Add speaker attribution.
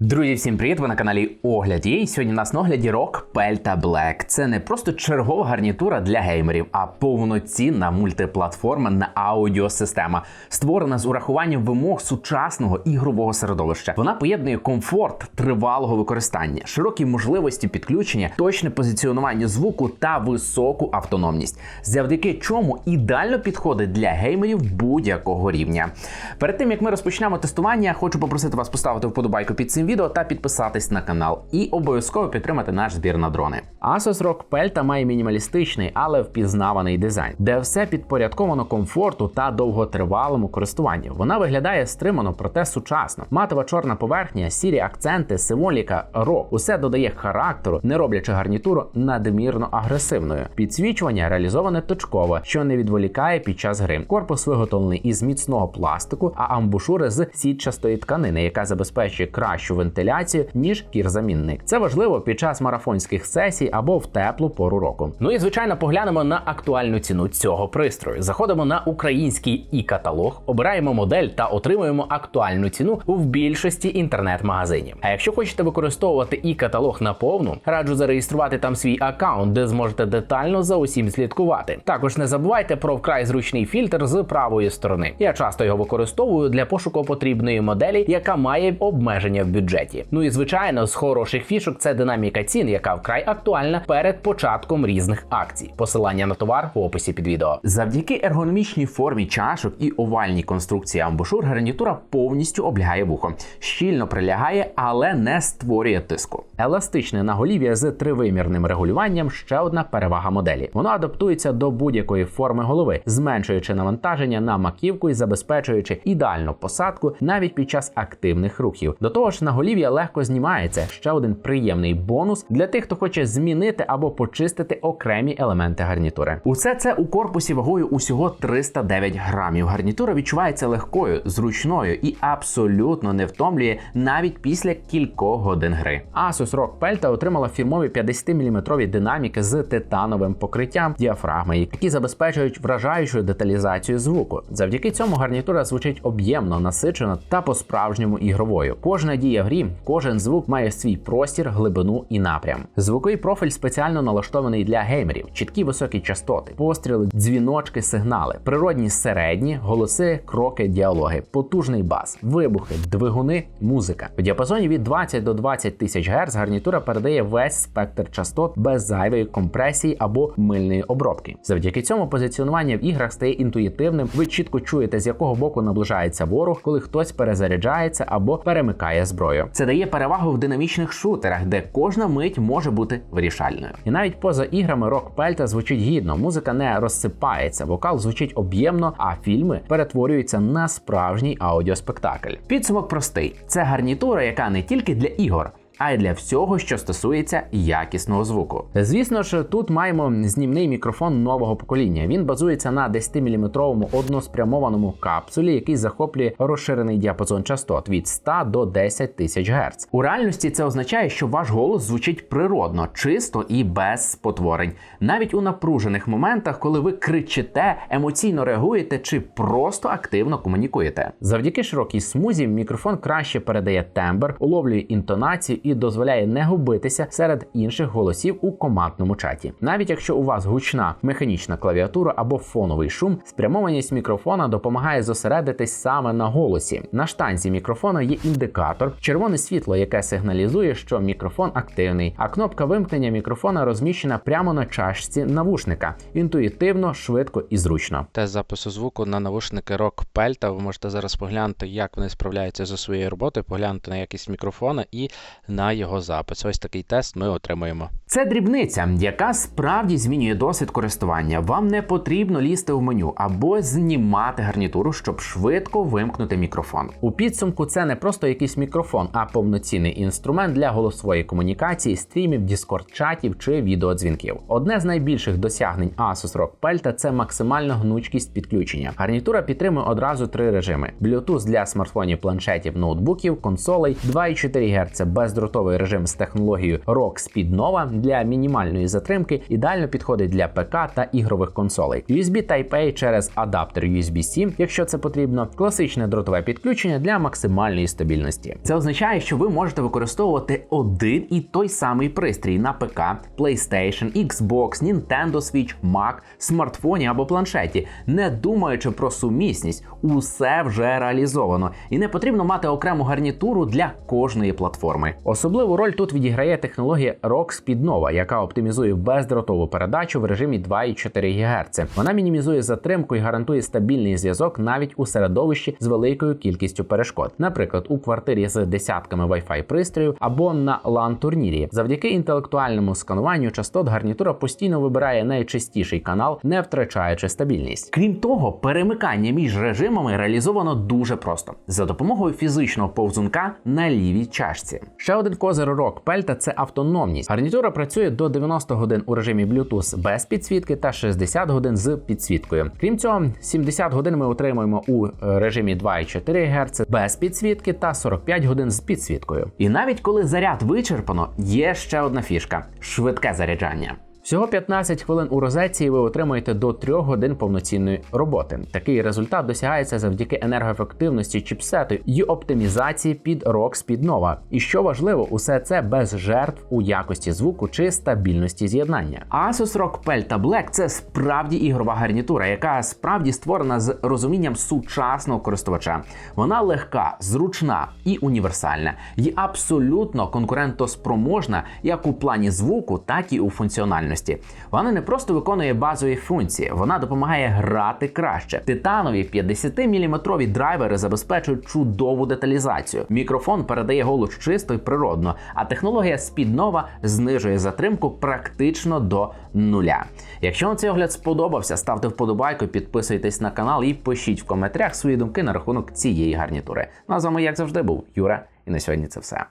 Speaker 1: Друзі, всім привіт! Ви на каналі Огляд є. Сьогодні у нас на огляді ROG Pelta Black. Це не просто чергова гарнітура для геймерів, а повноцінна мультиплатформенна аудіосистема, створена з урахуванням вимог сучасного ігрового середовища. Вона поєднує комфорт тривалого використання, широкі можливості підключення, точне позиціонування звуку та високу автономність, завдяки чому ідеально підходить для геймерів будь-якого рівня. Перед тим як ми розпочнемо тестування, хочу попросити вас поставити вподобайку під цим відео та підписатись на канал. І обов'язково підтримати наш збір на дрони. Asus ROG Pelta має мінімалістичний, але впізнаваний дизайн, де все підпорядковано комфорту та довготривалому користуванню. Вона виглядає стримано, проте сучасно. Матова чорна поверхня, сірі акценти, символіка, рок. Усе додає характеру, не роблячи гарнітуру надмірно агресивною. Підсвічування реалізоване точково, що не відволікає під час гри. Корпус виготовлений із міцного пластику, а амбушури з сітчастої тканини, яка забезпечує кращу вентиляцію ніж кірзамінник. Це важливо під час марафонських сесій або в теплу пору року. Ну і звичайно, поглянемо на актуальну ціну цього пристрою. Заходимо на український і каталог, обираємо модель та отримуємо актуальну ціну в більшості інтернет-магазинів. А якщо хочете використовувати і каталог наповну, раджу зареєструвати там свій аккаунт, де зможете детально за усім слідкувати. Також не забувайте про вкрай зручний фільтр з правої сторони. Я часто його використовую для пошуку потрібної моделі, яка має обмеження в бюджеті. Ну і звичайно, з хороших фішок це динаміка цін, яка вкрай актуальна перед початком різних акцій. Посилання на товар в описі під відео. Завдяки ергономічній формі чашок і овальній конструкції амбушур гарнітура повністю облягає вухо, щільно прилягає, але не створює тиску. Еластичне наголів'я з тривимірним регулюванням ще одна перевага моделі. Воно адаптується до будь-якої форми голови, зменшуючи навантаження на маківку і забезпечуючи ідеальну посадку навіть під час активних рухів. До того ж, наголів'я легко знімається. Ще один приємний бонус для тих, хто хоче змінити або почистити окремі елементи гарнітури. Усе це у корпусі вагою усього 309 грамів. Гарнітура відчувається легкою, зручною і абсолютно не втомлює навіть після кількох годин гри. Asus ROG Pelta отримала фірмові 50-мм динаміки з титановим покриттям діафрагми, які забезпечують вражаючу деталізацію звуку. Завдяки цьому гарнітура звучить об'ємно, насичено та по-справжньому ігровою. Кожна дія в грі, кожен звук має свій простір, глибину і напрям. Звуковий профіль спеціально налаштований для геймерів, чіткі високі частоти, постріли, дзвіночки, сигнали, природні середні, голоси, кроки, діалоги, потужний бас, вибухи, двигуни, музика. В діапазоні від 20 до 20 тисяч Гц гарнітура передає весь спектр частот без зайвої компресії або мильної обробки. Завдяки цьому позиціонування в іграх стає інтуїтивним. Ви чітко чуєте, з якого боку наближається ворог, коли хтось перезаряджається або перемикає зброю. Це дає перевагу в динамічних шутерах, де кожна мить може бути вирішальною. І навіть поза іграми рок Пельта звучить гідно, музика не розсипається, вокал звучить об'ємно, а фільми перетворюються на справжній аудіоспектакль. Підсумок простий: це гарнітура, яка не тільки для ігор а й для всього, що стосується якісного звуку. Звісно ж, тут маємо знімний мікрофон нового покоління. Він базується на 10-мм односпрямованому капсулі, який захоплює розширений діапазон частот від 100 до 10 тисяч Гц. У реальності це означає, що ваш голос звучить природно, чисто і без спотворень. Навіть у напружених моментах, коли ви кричите, емоційно реагуєте чи просто активно комунікуєте. Завдяки широкій смузі мікрофон краще передає тембр, уловлює інтонацію і дозволяє не губитися серед інших голосів у командному чаті. Навіть якщо у вас гучна механічна клавіатура або фоновий шум, спрямованість мікрофона допомагає зосередитись саме на голосі. На штанзі мікрофона є індикатор, червоне світло, яке сигналізує, що мікрофон активний, а кнопка вимкнення мікрофона розміщена прямо на чашці навушника. Інтуїтивно, швидко і зручно.
Speaker 2: Тест запису звуку на навушники Rock Pelta. Ви можете зараз поглянути, як вони справляються зі своєю роботою, поглянути на якість мікрофона і на його запис. Ось такий тест ми отримуємо.
Speaker 1: Це дрібниця, яка справді змінює досвід користування. Вам не потрібно лізти в меню або знімати гарнітуру, щоб швидко вимкнути мікрофон. У підсумку це не просто якийсь мікрофон, а повноцінний інструмент для голосової комунікації, стрімів, діскорд-чатів чи відеодзвінків. Одне з найбільших досягнень Asus ROG Pelta – це максимальна гнучкість підключення. Гарнітура підтримує одразу три режими: Bluetooth для смартфонів, планшетів, ноутбуків, консолей, 2,4 Гц бездротовий бездротовий режим з технологією ROG Speed Nova для мінімальної затримки ідеально підходить для ПК та ігрових консолей. USB Type-A через адаптер USB-C, якщо це потрібно, класичне дротове підключення для максимальної стабільності. Це означає, що ви можете використовувати один і той самий пристрій на ПК, PlayStation, Xbox, Nintendo Switch, Mac, смартфоні або планшеті, не думаючи про сумісність, усе вже реалізовано, і не потрібно мати окрему гарнітуру для кожної платформи. Особливу роль тут відіграє технологія ROG Speed Nova, яка оптимізує бездротову передачу в режимі 2,4 ГГц. Вона мінімізує затримку і гарантує стабільний зв'язок навіть у середовищі з великою кількістю перешкод, наприклад, у квартирі з десятками Wi-Fi пристроїв або на lan турнірі. Завдяки інтелектуальному скануванню частот гарнітура постійно вибирає найчастіший канал, не втрачаючи стабільність. Крім того, перемикання між режимами реалізовано дуже просто за допомогою фізичного повзунка на лівій чашці. Ще один козир пельта – це автономність. Гарнітура працює до 90 годин у режимі Bluetooth без підсвітки та 60 годин з підсвіткою. Крім цього, 70 годин ми отримуємо у е, режимі 2,4 Гц без підсвітки та 45 годин з підсвіткою. І навіть коли заряд вичерпано, є ще одна фішка швидке заряджання. Всього 15 хвилин у розетці і ви отримуєте до 3 годин повноцінної роботи. Такий результат досягається завдяки енергоефективності чіпсету і оптимізації під Speed Nova. І що важливо, усе це без жертв у якості звуку чи стабільності з'єднання. Asus ROG Pelta Black – це справді ігрова гарнітура, яка справді створена з розумінням сучасного користувача. Вона легка, зручна і універсальна, і абсолютно конкурентоспроможна як у плані звуку, так і у функціональності. Вона не просто виконує базові функції, вона допомагає грати краще. Титанові 50-мм драйвери забезпечують чудову деталізацію. Мікрофон передає голос чисто і природно, а технологія Nova знижує затримку практично до нуля. Якщо вам цей огляд сподобався, ставте вподобайку, підписуйтесь на канал і пишіть в коментарях свої думки на рахунок цієї гарнітури. Ну а з вами, як завжди, був Юра, і на сьогодні це все.